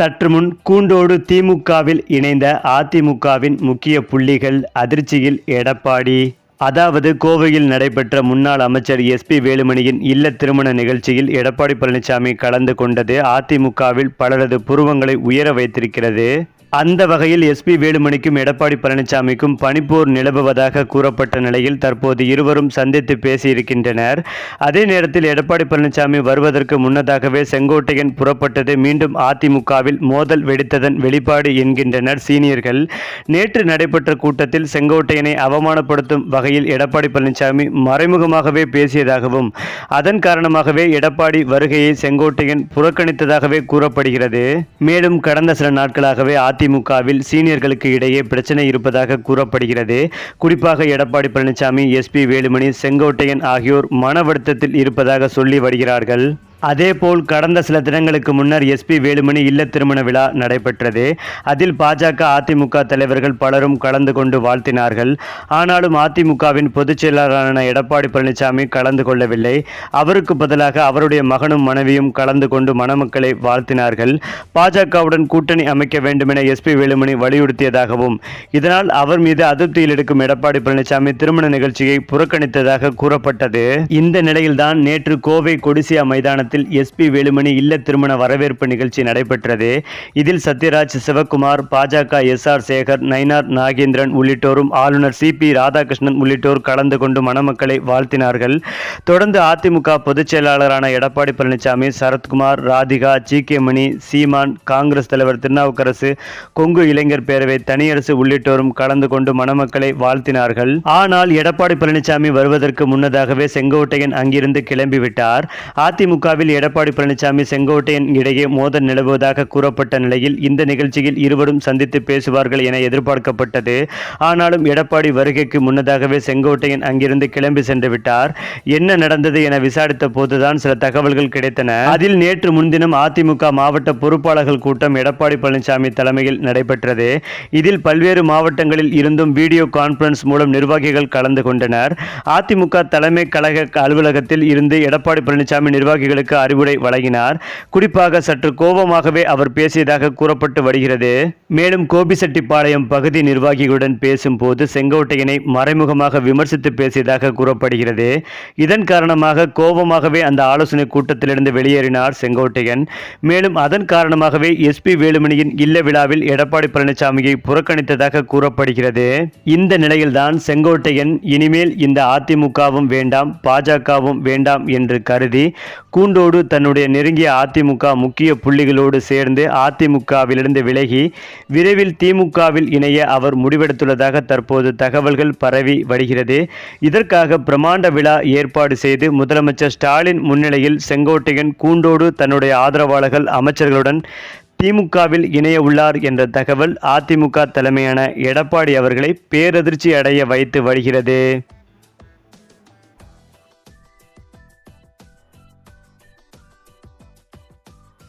சற்று முன் கூண்டோடு திமுகவில் இணைந்த அதிமுகவின் முக்கிய புள்ளிகள் அதிர்ச்சியில் எடப்பாடி. அதாவது கோவையில் நடைபெற்ற முன்னாள் அமைச்சர் எஸ்பி வேலுமணியின் இல்ல திருமண நிகழ்ச்சியில் எடப்பாடி பழனிசாமி கலந்து கொண்டது அதிமுகவில் பலரது புருவங்களை உயர வைத்திருக்கிறது. அந்த வகையில் எஸ்பி வேலுமணிக்கும் எடப்பாடி பழனிசாமிக்கும் பனிப்போர் நிலவுவதாக கூறப்பட்ட நிலையில் தற்போது இருவரும் சந்தித்து பேசியிருக்கின்றனர். அதே நேரத்தில் எடப்பாடி பழனிசாமி வருவதற்கு முன்னதாகவே செங்கோட்டையன் புறப்பட்டது மீண்டும் அதிமுகவில் மோதல் வெடித்ததன் வெளிப்பாடு என்கின்றனர் சீனியர்கள். நேற்று நடைபெற்ற கூட்டத்தில் செங்கோட்டையனை அவமானப்படுத்தும் வகையில் எடப்பாடி பழனிசாமி மறைமுகமாகவே பேசியதாகவும் அதன் காரணமாகவே எடப்பாடி வருகையை செங்கோட்டையன் புறக்கணித்ததாகவே கூறப்படுகிறது. மேலும் கடந்த சில நாட்களாகவே அதிமுகவில் சீனியர்களுக்கு இடையே பிரச்சனை இருப்பதாக கூறப்படுகிறது. குறிப்பாக எடப்பாடி பழனிசாமி எஸ்பி வேலுமணி செங்கோட்டையன் ஆகியோர் மன வருத்தத்தில் இருப்பதாக சொல்லி வருகிறார்கள். அதேபோல் கடந்த சில தினங்களுக்கு முன்னர் எஸ்பி வேலுமணி இல்ல திருமண விழா நடைபெற்றது. அதில் பாஜக அதிமுக தலைவர்கள் பலரும் கலந்து கொண்டு வாழ்த்தினார்கள். ஆனாலும் அதிமுகவின் பொதுச் செயலாளரான எடப்பாடி பழனிசாமி கலந்து கொள்ளவில்லை. அவருக்கு பதிலாக அவருடைய மகனும் மனைவியும் கலந்து கொண்டு மணமக்களை வாழ்த்தினார்கள். பாஜகவுடன் கூட்டணி அமைக்க வேண்டுமென எஸ்பி வேலுமணி வலியுறுத்தியதாகவும் இதனால் அவர் மீது அதிருப்தியில் எடுக்கும் எடப்பாடி பழனிசாமி திருமண நிகழ்ச்சியை புறக்கணித்ததாக கூறப்பட்டது. இந்த நிலையில்தான் நேற்று கோவை கொடிசியா மைதானத்தில் எஸ்பி வேலுமணி இல்ல திருமண வரவேற்பு நிகழ்ச்சி நடைபெற்றது. இதில் சத்யராஜ் சிவகுமார் பாஜக எஸ் ஆர் சேகர் நயினார் நாகேந்திரன் உள்ளிட்டோரும் ஆளுநர் சி பி ராதாகிருஷ்ணன் உள்ளிட்டோர் கலந்து கொண்டு மணமக்களை வாழ்த்தினார்கள். தொடர்ந்து அதிமுக பொதுச் செயலாளரான எடப்பாடி பழனிசாமி சரத்குமார் ராதிகா ஜி கே மணி சீமான் காங்கிரஸ் தலைவர் திருநாவுக்கரசு கொங்கு இளைஞர் பேரவை தனியரசு உள்ளிட்டோரும் கலந்து கொண்டு மணமக்களை வாழ்த்தினார்கள். ஆனால் எடப்பாடி பழனிசாமி வருவதற்கு முன்னதாகவே செங்கோட்டையன் அங்கிருந்து கிளம்பிவிட்டார். அதிமுகவில் எடப்பாடி பழனிசாமி செங்கோட்டையன் இடையே மோதல் நிலவுவதாக கூறப்பட்ட நிலையில் இந்த நிகழ்ச்சியில் இருவரும் சந்தித்து பேசுவார்கள் என எதிர்பார்க்கப்பட்டது. ஆனாலும் எடப்பாடி வருகைக்கு முன்னதாகவே செங்கோட்டையன் அங்கிருந்து கிளம்பி சென்று விட்டார். என்ன நடந்தது என விசாரித்த போதுதான் சில தகவல்கள் கிடைத்தன. அதில் நேற்று முன்தினம் அதிமுக மாவட்ட பொறுப்பாளர்கள் கூட்டம் எடப்பாடி பழனிசாமி தலைமையில் நடைபெற்றது. இதில் பல்வேறு மாவட்டங்களில் இருந்தும் வீடியோ கான்பரன்ஸ் மூலம் நிர்வாகிகள் கலந்து கொண்டனர். அதிமுக தலைமை கழக அலுவலகத்தில் இருந்து எடப்பாடி பழனிசாமி நிர்வாகிகளுக்கு அறிவுரை வழங்கினார். குறிப்பாக சற்று கோபமாகவே அவர் பேசியதாக கூறப்பட்டு வருகிறது. மேலும் கோபிசெட்டிப்பாளையம் பகுதி நிர்வாகிகளுடன் பேசும்போது செங்கோட்டையனை மறைமுகமாக விமர்சித்து பேசியதாக கூறப்படுகிறது. இதன் காரணமாக கோபமாகவே அந்த ஆலோசனை கூட்டத்திலிருந்து வெளியேறினார் செங்கோட்டையன். மேலும் அதன் காரணமாகவே எஸ்பி வேலுமணியின் இல்ல விழாவில் எடப்பாடி பழனிசாமியை புறக்கணித்ததாக கூறப்படுகிறது. இந்த நிலையில்தான் செங்கோட்டையன் இனிமேல் இந்த அதிமுகவும் வேண்டாம் பாஜகவும் வேண்டாம் என்று கருதி கூண்டு கூண்டோடு தன்னுடைய நெருங்கிய அதிமுக முக்கிய புள்ளிகளோடு சேர்ந்து அதிமுகவிலிருந்து விலகி விரைவில் திமுகவில் இணைய அவர் முடிவெடுத்துள்ளதாக தற்போது தகவல்கள் பரவி வருகிறது. இதற்காக பிரமாண்ட விழா ஏற்பாடு செய்து முதலமைச்சர் ஸ்டாலின் முன்னிலையில் செங்கோட்டையன் கூண்டோடு தன்னுடைய ஆதரவாளர்கள் அமைச்சர்களுடன் திமுகவில் இணைய உள்ளார் என்ற தகவல் அதிமுக தலைமையான எடப்பாடி அவர்களை பேரதிர்ச்சி அடைய வைத்து வருகிறது.